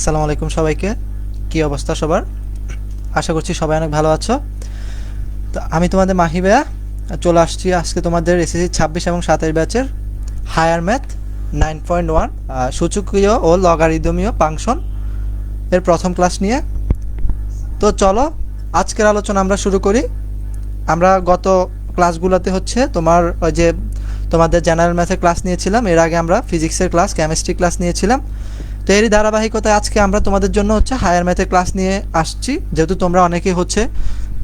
আসসালামু আলাইকুম সবাইকে। কি অবস্থা সবার? আশা করছি সবাই অনেক ভালো আছো। তো আমি তোমাদের মাহিবেয়া চলে আসছি আজকে তোমাদের এসএসসি ছাব্বিশ এবং সাতাশ ব্যাচের higher math nine point one সূচকীয় ও লগারিদমীয় ফাংশন এর প্রথম ক্লাস নিয়ে। তো চলো, আজকের আলোচনা আমরা শুরু করি। আমরা গত ক্লাসগুলোতে হচ্ছে তোমার ওই যে তোমাদের জেনারেল ম্যাথের ক্লাস নিয়েছিলাম। এর আগে আমরা ফিজিক্সের ক্লাস কেমিস্ট্রি ক্লাস নিয়েছিলাম। তো এরই ধারাবাহিকতায় আজকে আমরা তোমাদের জন্য হচ্ছে হায়ার ম্যাথের ক্লাস নিয়ে আসছি। যেহেতু তোমরা অনেকেই হচ্ছে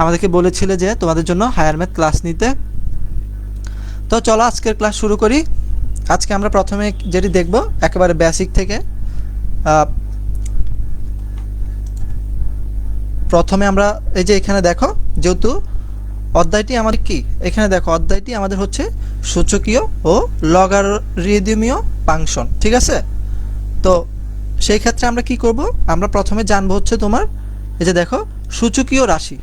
আমাদেরকে বলেছিলে যে তোমাদের জন্য হায়ার ম্যাথ ক্লাস নিতে। তো চলো আজকের ক্লাস শুরু করি। আজকে আমরা প্রথমে যেটি দেখব, একেবারে বেসিক থেকে প্রথমে আমরা এই যে এখানে দেখো, যেহেতু অধ্যায়টি আমাদের কি? এখানে দেখো, অধ্যায়টি আমাদের হচ্ছে সূচকীয় ও লগারিদমীয় ফাংশন ঠিক আছে? তো সেই ক্ষেত্রে আমরা কি করব? আমরা প্রথমে জানব হচ্ছে তোমার, এই যে দেখো, সূচকীয় রাশি।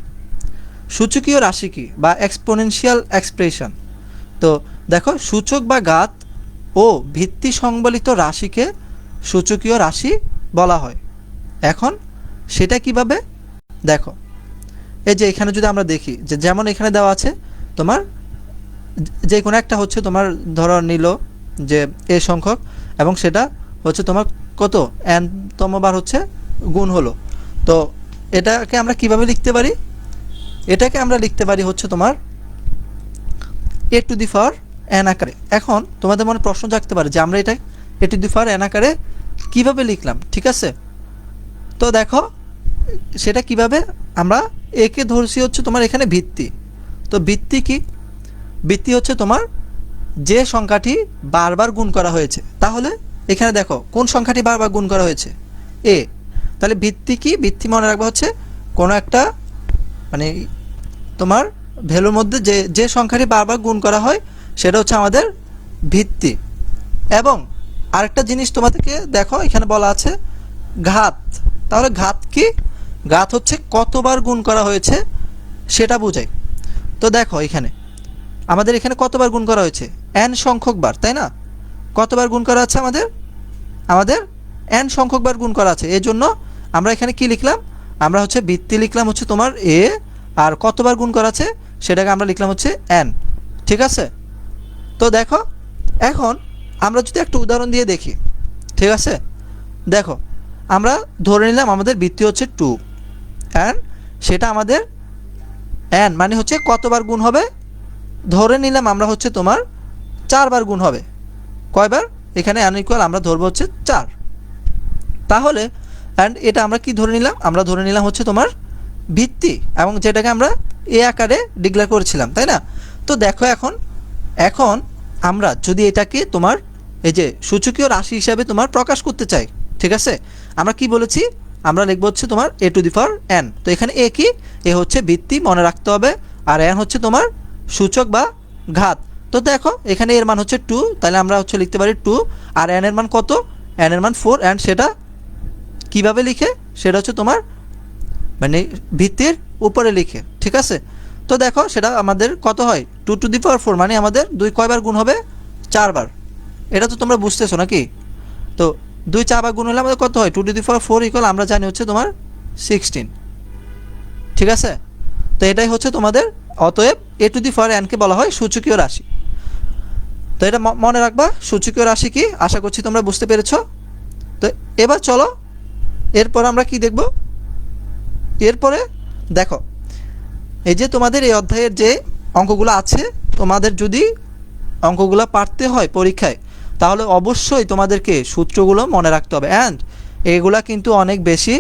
সূচকীয় রাশি কি? বা এক্সপোনেনশিয়াল এক্সপ্রেশন তো দেখো, সূচক বা গাত ও ভিত্তি সংবলিত রাশিকে সূচকীয় রাশি বলা হয়। এখন সেটা কীভাবে? দেখো, এই যে এখানে যদি আমরা দেখি, যে যেমন এখানে দেওয়া আছে, তোমার যে কোনো একটা হচ্ছে তোমার ধরো নিল যে এ সংখ্যক, এবং সেটা হচ্ছে তোমার কত? এনতমবার হচ্ছে গুণ হলো। তো এটাকে আমরা কীভাবে লিখতে পারি? এটাকে আমরা লিখতে পারি হচ্ছে তোমার a to the power n আকারে। এখন তোমাদের মনে প্রশ্ন জাগতে পারে যে আমরা এটা a to the power N আকারে কীভাবে লিখলাম? ঠিক আছে? তো দেখো, সেটা কীভাবে? আমরা একে ধরছি হচ্ছে তোমার এখানে ভিত্তি। তো ভিত্তি কি? ভিত্তি হচ্ছে তোমার যে সংখ্যাটি বারবার গুণ করা হয়েছে। তাহলে এখানে দেখো, কোন সংখ্যাটি বারবার গুণ করা হয়েছে? এ তাহলে ভিত্তি কি? ভিত্তি মনে রাখবা হচ্ছে কোনো একটা মানে তোমার ভ্যালুর মধ্যে যে যে সংখ্যাটি বারবার গুণ করা হয়, সেটা হচ্ছে আমাদের ভিত্তি। এবং আরেকটা জিনিস তোমাদেরকে দেখো, এখানে বলা আছে ঘাত। তাহলে ঘাত কি? ঘাত হচ্ছে কতবার গুণ করা হয়েছে, সেটা বোঝায় তো দেখো এখানে, আমাদের এখানে কতবার গুণ করা হয়েছে? এন সংখ্যক বার, তাই না? কতবার গুণ করা আছে আমাদের? আমাদের এন সংখ্যকবার গুণ করা আছে। এই জন্য আমরা এখানে কি লিখলাম? আমরা হচ্ছে বৃত্তি লিখলাম হচ্ছে তোমার এ আর কতবার গুণ করা আছে? সেটাকে আমরা লিখলাম হচ্ছে এন ঠিক আছে? তো দেখো, এখন আমরা যদি একটা উদাহরণ দিয়ে দেখি। ঠিক আছে? দেখো, আমরা ধরে নিলাম আমাদের বৃত্তি হচ্ছে টু অ্যান্ড সেটা আমাদের এন মানে হচ্ছে কতবার গুণ হবে? ধরে নিলাম আমরা হচ্ছে তোমার চারবার গুণ হবে। কয়বার? এখানে অ্যান ইকুয়াল আমরা ধরবো হচ্ছে চার। তাহলে অ্যান্ড এটা আমরা কি ধরে নিলাম? আমরা ধরে নিলাম হচ্ছে তোমার ভিত্তি, এবং যেটাকে আমরা এ আকারে ডিক্লেয়ার করেছিলাম, তাই না? তো দেখো এখন এখন আমরা যদি এটাকে তোমার এই যে সূচকীয় রাশি হিসাবে তোমার প্রকাশ করতে চাই, ঠিক আছে? আমরা কি বলেছি? আমরা লিখব হচ্ছে তোমার a to the power n তো এখানে এ কি? এ হচ্ছে ভিত্তি, মনে রাখতে হবে, আর এন হচ্ছে তোমার সূচক বা ঘাত। তো দেখো, এখানে এর মান হচ্ছে টু তাহলে আমরা হচ্ছে লিখতে পারি টু আর এন এর মান কত? এন এর মান ফোর অ্যান্ড সেটা কীভাবে লিখে? সেটা হচ্ছে তোমার মানে ভিত্তির উপরে লিখে, ঠিক আছে? তো দেখো, সেটা আমাদের কত হয়? Two to the power four মানে আমাদের দুই কয়বার গুণ হবে? চারবার। এটা তো তোমরা বুঝতেছো নাকি? তো দুই চারবার গুণ হলে আমাদের কত হয়? Two to the power four equal আমরা জানি হচ্ছে তোমার সিক্সটিন ঠিক আছে? তো এটাই হচ্ছে তোমাদের, অতএব এ টু দি পাওয়ার এনকে বলা হয় সূচকীয় রাশি। তো এটা মনে রাখবা, সূচকীয় রাশি কি? আশা করছি তোমরা বুঝতে পেরেছ। তো এবার চলো, এরপর আমরা কি দেখব? এরপরে দেখো, এই যে তোমাদের এই অধ্যায়ের যে অঙ্কগুলো আছে, তোমাদের যদি অঙ্কগুলো পারতে হয় পরীক্ষায়, তাহলে অবশ্যই তোমাদেরকে সূত্রগুলো মনে রাখতে হবে। অ্যান্ড এগুলা কিন্তু অনেক বেশি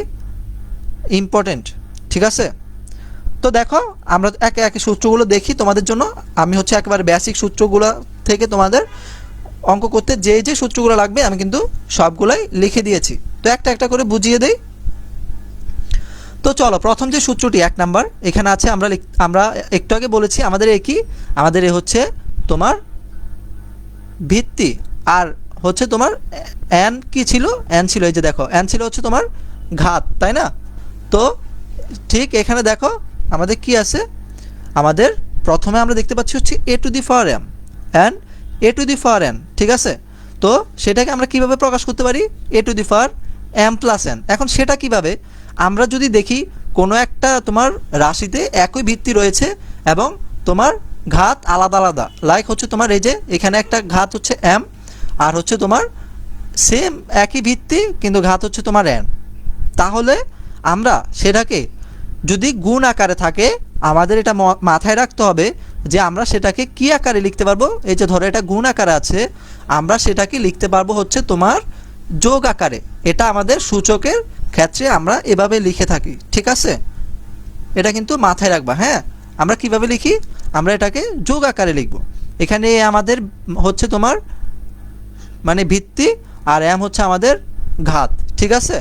ইম্পর্টেন্ট ঠিক আছে? তো দেখো, আমরা একে একে সূত্রগুলো দেখি তোমাদের জন্য। আমি হচ্ছে একেবারে বেসিক সূত্রগুলো থেকে তোমাদের অঙ্ক করতে যে যে সূত্রগুলো লাগবে আমি কিন্তু সবগুলাই লিখে দিয়েছি। তো একটা একটা করে বুঝিয়ে দেই। তো চলো, প্রথম যে সূত্রটি, এক নাম্বার, এখানে আছে আমরা আমরা একটু আগে বলেছি, আমাদের এ কি? আমাদের এ হচ্ছে তোমার ভিত্তি, আর হচ্ছে তোমার অ্যান কি ছিল? অ্যান ছিল, এই যে দেখো অ্যান ছিল হচ্ছে তোমার ঘাত, তাই না? তো ঠিক এখানে দেখো, আমাদের কি আছে? আমাদের প্রথমে আমরা দেখতে পাচ্ছি হচ্ছে a to the power m. And a to the power n ঠিক আছে? তো সেটাকে আমরা কীভাবে প্রকাশ করতে পারি? A to the power m plus n এখন সেটা কীভাবে? আমরা যদি দেখি কোনো একটা তোমার রাশিতে একই ভিত্তি রয়েছে এবং তোমার ঘাত আলাদা আলাদা। লাইক হচ্ছে তোমার এই যে এখানে একটা ঘাত হচ্ছে এম আর হচ্ছে তোমার সেম একই ভিত্তি, কিন্তু ঘাত হচ্ছে তোমার এন তাহলে আমরা সেটাকে যদি গুণ আকারে থাকে, আমাদের এটা মাথায় রাখতে হবে যে আমরা সেটাকে কি আকারে লিখতে পারব? এই যে ধরো এটা গুণ আকারে আছে, আমরা সেটাকে লিখতে পারব হচ্ছে তোমার যোগ আকারে। এটা আমাদের সূচকের ক্ষেত্রে আমরা এভাবে লিখে থাকি, ঠিক আছে? এটা কিন্তু মাথায় রাখবা হ্যাঁ? আমরা কীভাবে লিখি? আমরা এটাকে যোগ আকারে লিখব। এখানে আমাদের হচ্ছে তোমার মানে ভিত্তি, আর এম হচ্ছে আমাদের ঘাত, ঠিক আছে?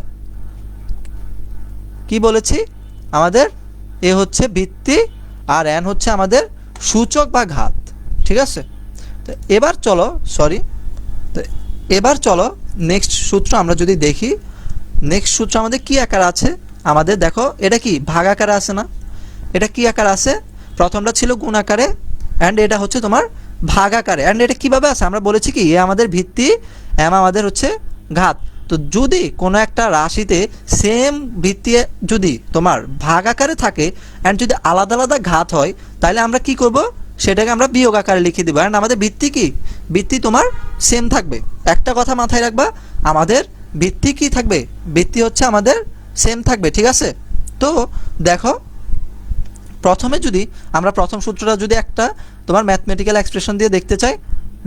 কি বলেছি? আমাদের এ হচ্ছে ভিত্তি, আর এন হচ্ছে আমাদের সূচক বা ঘাত, ঠিক আছে? তো এবার চলো সরি তো এবার চলো নেক্সট সূত্র আমরা যদি দেখি নেক্সট সূত্র আমাদের কি আকার আছে? আমাদের দেখো, এটা কি ভাগ আকারে আছে না? এটা কি আকার আছে? প্রথমটা ছিল গুণ আকারে অ্যান্ড এটা হচ্ছে তোমার ভাগ আকারে। অ্যান্ড এটা কীভাবে আছে? আমরা বলেছি কি, এ আমাদের ভিত্তি এম আমাদের হচ্ছে ঘাত। তো যদি কোনো একটা রাশিতে সেম ভিত্তি যদি তোমার ভাগ আকারে থাকে অ্যান্ড যদি আলাদা আলাদা ঘাত হয়, তাহলে আমরা কি করব? সেটাকে আমরা বিয়োগ আকারে লিখে দিব। অ্যান্ড আমাদের ভিত্তি কি? ভিত্তি তোমার সেম থাকবে। একটা কথা মাথায় রাখবা, আমাদের ভিত্তি কি থাকবে? ভিত্তি হচ্ছে আমাদের সেম থাকবে, ঠিক আছে? তো দেখো, প্রথমে যদি আমরা প্রথম সূত্রটা যদি একটা তোমার ম্যাথমেটিক্যাল এক্সপ্রেশন দিয়ে দেখতে চাই,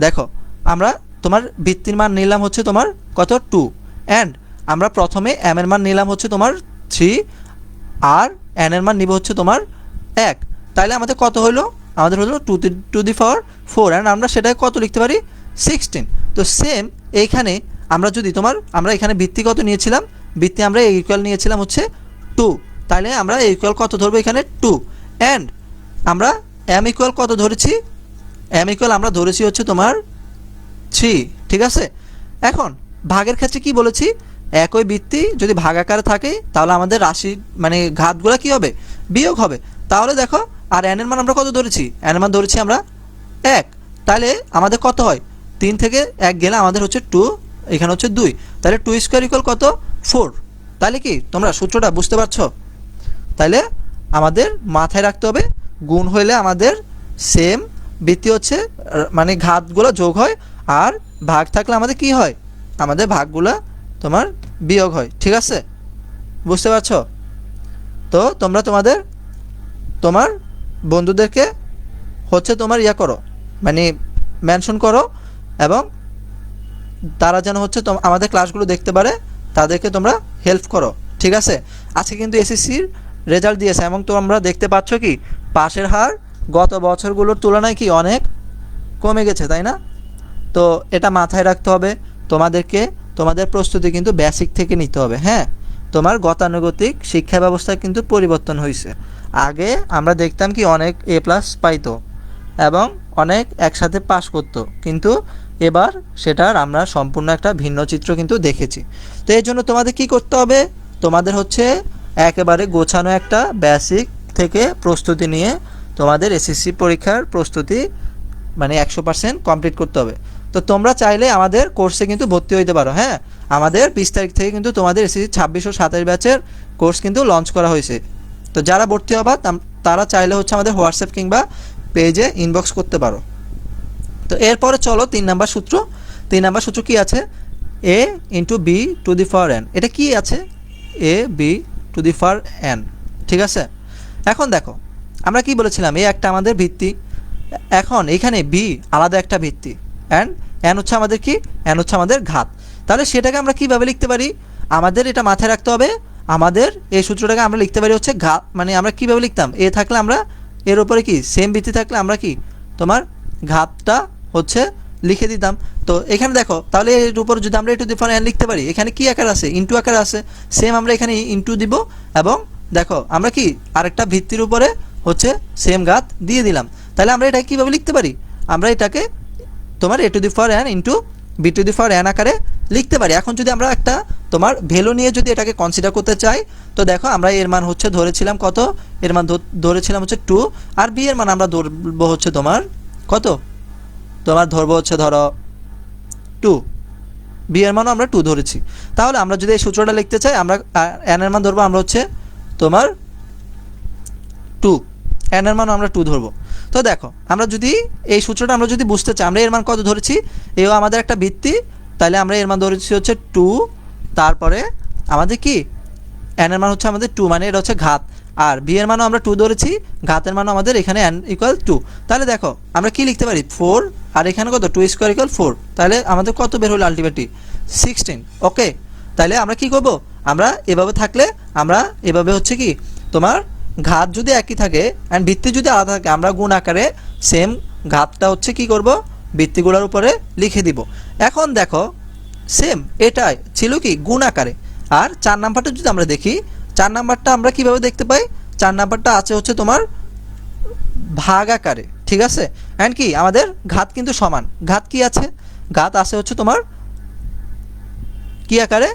দেখো, আমরা তোমার ভিত্তির মান নিলাম হচ্ছে তোমার কত? টু অ্যান্ড আমরা প্রথমে এম এর মান নিলাম হচ্ছে তোমার থ্রি আর এন এর মান নিব হচ্ছে তোমার এক। তাহলে আমাদের কত হলো আমাদের হলো two to the power four and আমরা সেটাকে কত লিখতে পারি? সিক্সটিন তো সেম এইখানে আমরা যদি তোমার, আমরা এখানে ভিত্তি কত নিয়েছিলাম? ভিত্তি আমরা ইকুয়াল নিয়েছিলাম হচ্ছে টু তাহলে আমরা ইকুয়াল কত ধরবো এখানে? টু অ্যান্ড আমরা এম ইকুয়াল কত ধরেছি? এম ইকুয়াল আমরা ধরেছি হচ্ছে তোমার থ্রি ঠিক আছে? এখন ভাগের ক্ষেত্রে কি বলেছি? একই বৃত্তি যদি ভাগ আকারে থাকে, তাহলে আমাদের রাশি মানে ঘাতগুলো কি হবে? বিয়োগ হবে। তাহলে দেখো, আর এন এর মান আমরা কত ধরেছি? এন এর মান ধরেছি আমরা এক। তাহলে আমাদের কত হয়? তিন থেকে এক গেলে আমাদের হচ্ছে টু এখানে হচ্ছে দুই। তাহলে টু স্কোয়ার ইকুয়াল কত? ফোর তাহলে কি? তোমরা সূত্রটা বুঝতে পারছ? তাহলে আমাদের মাথায় রাখতে হবে, গুণ হইলে আমাদের সেম বৃত্তি হচ্ছে মানে ঘাতগুলো যোগ হয়, আর ভাগ থাকলে আমাদের কি হয়? আমাদের ভাগগুলো তোমার বিয়োগ হয়, ঠিক আছে? বুঝতে পারছ? তো তোমরা তোমাদের, তোমার বন্ধুদেরকে হচ্ছে তোমার ইয়া করো মানে মেনশন করো এবং তারা যেন হচ্ছে আমাদের ক্লাসগুলো দেখতে পারে, তাদেরকে তোমরা হেল্প করো, ঠিক আছে? আজকে কিন্তু এসএসসির রেজাল্ট দিয়েছে এবং তোমরা দেখতে পাচ্ছ কি? পাশের হার গত বছরগুলোর তুলনায় কি অনেক কমে গেছে, তাই না? তো এটা মাথায় রাখতে হবে। তোমাদেরকে, তোমাদের প্রস্তুতি কিন্তু বেসিক থেকে নিতে হবে হ্যাঁ? তোমার গতানুগতিক শিক্ষা ব্যবস্থায় কিন্তু পরিবর্তন হয়েছে আগে আমরা দেখতাম কি অনেক এ প্লাস পাইতো এবং অনেক একসাথে পাশ করতো, কিন্তু এবার সেটার আমরা সম্পূর্ণ একটা ভিন্ন চিত্র কিন্তু দেখেছি। তো এই জন্য তোমাদের কি করতে হবে? তোমাদের হচ্ছে একেবারে গোছানো একটা বেসিক থেকে প্রস্তুতি নিয়ে তোমাদের এসএসসি পরীক্ষার প্রস্তুতি মানে একশো পার্সেন্ট কমপ্লিট করতে হবে। তো তোমরা চাইলে আমাদের কোর্সে কিন্তু ভর্তি হইতে পারো হ্যাঁ? আমাদের বিশ তারিখ থেকে কিন্তু তোমাদের এসএসসি ছাব্বিশ ও সাতাশ ব্যাচের কোর্স কিন্তু লঞ্চ করা হয়েছে। তো যারা ভর্তি হবা তারা চাইলে হচ্ছে আমাদের হোয়াটসঅ্যাপ কিংবা পেজে ইনবক্স করতে পারো। তো এরপরে চলো তিন নাম্বার সূত্র। তিন নাম্বার সূত্র কি আছে? A into b to the power n এটা কি আছে? A b to the power n ঠিক আছে? এখন দেখো, আমরা কি বলেছিলাম? এ একটা আমাদের ভিত্তি। এখন এখানে বি আলাদা একটা ভিত্তি। অ্যান্ড এন হচ্ছে আমাদের কি? এন হচ্ছে আমাদের ঘাত। তাহলে সেটাকে আমরা কীভাবে লিখতে পারি? আমাদের এটা মাথায় রাখতে হবে। আমাদের এই সূত্রটাকে আমরা লিখতে পারি হচ্ছে ঘাত। মানে আমরা কীভাবে লিখতাম? এ থাকলে আমরা এর উপরে কি? সেম ভিত্তি থাকলে আমরা কি? তোমার ঘাতটা হচ্ছে লিখে দিতাম। তো এখানে দেখো, তাহলে এর উপর যদি আমরা একটু ডিফারেন্ট লিখতে পারি, এখানে কি আকার আছে? ইন্টু আকার আছে। সেম আমরা এখানে ইন্টু দিব এবং দেখো, আমরা কি? আরেকটা ভিত্তির উপরে হচ্ছে সেম ঘাত দিয়ে দিলাম। তাহলে আমরা এটা কীভাবে লিখতে পারি? আমরা এটাকে তোমার a to the power n into b to the power n আকারে লিখতে পারি। এখন যদি আমরা একটা তোমার ভ্যালু নিয়ে যদি এটাকে কনসিডার করতে চাই, তো দেখো আমরা এর মান হচ্ছে ধরেছিলাম কত? এর মান ধর- ধরেছিলাম হচ্ছে টু আর বি এর মান আমরা ধরবো হচ্ছে তোমার কত? তোমার ধরবো হচ্ছে ধরো টু বি এর মানও আমরা টু ধরেছি। তাহলে আমরা যদি এই সূত্রটা লিখতে চাই, আমরা এন এর মান ধরবো আমরা হচ্ছে তোমার টু এন এর মান আমরা টু ধরবো। তো দেখো, আমরা যদি এই সূত্রটা আমরা যদি বুঝতে চাই, আমরা এর মান কত ধরেছি? এও আমাদের একটা ভিত্তি তাহলে আমরা এর মান ধরেছি হচ্ছে টু তারপরে আমাদের কি? এন এর মান হচ্ছে আমাদের টু মানে এটা হচ্ছে ঘাত। আর বি এর মানও আমরা টু ধরেছি, ঘাতের মানও আমাদের এখানে এন ইকুয়াল টু তাহলে দেখো, আমরা কি লিখতে পারি? ফোর আর এখানে কত? টু স্কোয়ার ইকুয়াল ফোর তাহলে আমাদের কত বের হলো আলটিমেটলি সিক্সটিন ওকে তাহলে আমরা কি করব? আমরা এভাবে থাকলে আমরা এভাবে হচ্ছে কি? তোমার ঘাত যদি একই থাকে অ্যান্ড ভিত্তি যদি আলাদা থাকে, আমরা গুণ আকারে সেম ঘাতটা হচ্ছে কি করব? ভিত্তিগুলোর উপরে লিখে দিব। এখন দেখো সেম এটাই ছিল কি? গুণ আকারে। আর চার নাম্বারটা যদি আমরা দেখি, চার নাম্বারটা আমরা কীভাবে দেখতে পাই? চার নাম্বারটা আছে হচ্ছে তোমার ভাগ আকারে, ঠিক আছে? অ্যান্ড কি? আমাদের ঘাত কিন্তু সমান। ঘাত কি আছে? ঘাত আছে হচ্ছে তোমার কি আকারে?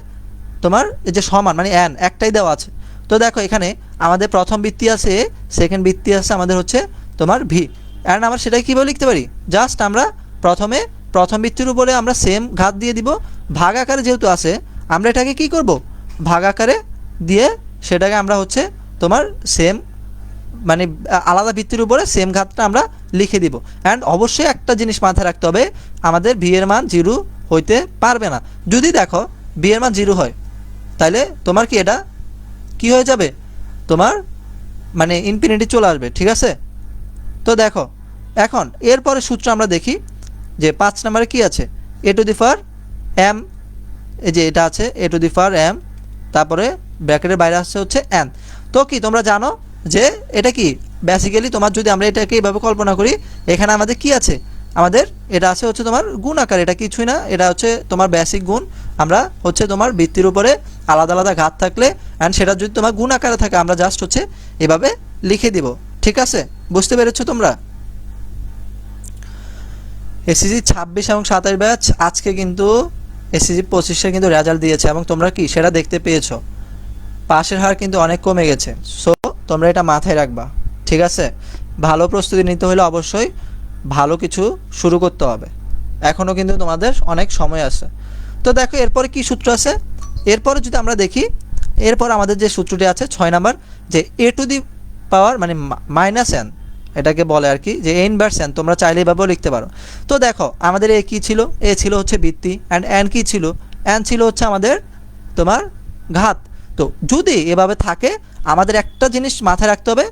তোমার এই যে সমান মানে অ্যান একটাই দেওয়া আছে। তো দেখো, এখানে আমাদের প্রথম বৃত্তি আছে সেকেন্ড বৃত্তি আছে, আমাদের হচ্ছে তোমার ভি অ্যান্ড আমরা সেটাই কীভাবে লিখতে পারি? জাস্ট আমরা প্রথমে, প্রথম বৃত্তির উপরে আমরা সেম ঘাত দিয়ে দিব। ভাগ আকারে যেহেতু আছে, আমরা এটাকে কি করব? ভাগ আকারে দিয়ে সেটাকে আমরা হচ্ছে তোমার সেম মানে আলাদা ভিত্তির উপরে সেম ঘাতটা আমরা লিখে দিব। অ্যান্ড অবশ্যই একটা জিনিস মাথায় রাখতে হবে, আমাদের এর মান জিরো হইতে পারবে না। যদি দেখো বি এর মান জিরো হয় তাহলে তোমার কি এটা কি হয়ে যাবে? তোমার মানে ইনফিনিটি চলে আসবে, ঠিক আছে? তো দেখো, এখন এরপরে সূত্র আমরা দেখি যে পাঁচ নম্বরে কি আছে? A to the power m এই যে এটা আছে a to the power m তারপরে ব্র্যাকেটের বাইরে আসছে হচ্ছে এন তো কি, তোমরা জানো যে এটা কি? বেসিক্যালি তোমার যদি আমরা এটাকে এইভাবে কল্পনা করি, এখানে আমাদের কি আছে? আমাদের, এটা আছে হচ্ছে তোমার গুণ আকার, এটা কিছুই না, এটা হচ্ছে তোমার বেসিক গুণ। আমরা হচ্ছে তোমার বৃত্তির উপরে আলাদা আলাদা ঘাত থাকলে অ্যান্ড সেটা যদি তোমার গুণ আকারে থাকে, আমরা জাস্ট হচ্ছে এভাবে লিখে দিব। ঠিক আছে? বুঝতে পেরেছ তোমরা? এসিজি ছাব্বিশ এবং সাতাশ ব্যাচ আজকে কিন্তু এসিজি পঁচিশে কিন্তু রেজাল্ট দিয়েছে, এবং তোমরা কি সেটা দেখতে পেয়েছ। পাশের হার কিন্তু অনেক কমে গেছে। সো তোমরা এটা মাথায় রাখবা। ঠিক আছে? ভালো প্রস্তুতি নিতে হলে অবশ্যই ভালো কিছু শুরু করতে হবে। এখনও কিন্তু তোমাদের অনেক সময় আছে। তো দেখো, এরপরে কি সূত্র আছে? এরপরে যদি আমরা দেখি, এরপর আমাদের যে সূত্রটি আছে ছয় নাম্বার, যে এ টু দি পাওয়ার মানে মাইনাস এন, এটাকে বলে আর কি, যে এন ভার্স এন তোমরা চাইলে এভাবেও লিখতে পারো। তো দেখো, আমাদের এ কী ছিল? এ ছিল হচ্ছে বৃত্তি অ্যান্ড এন কী ছিল? এন ছিল হচ্ছে আমাদের তোমার ঘাত। তো যদি এভাবে থাকে, আমাদের একটা জিনিস মাথায় রাখতে হবে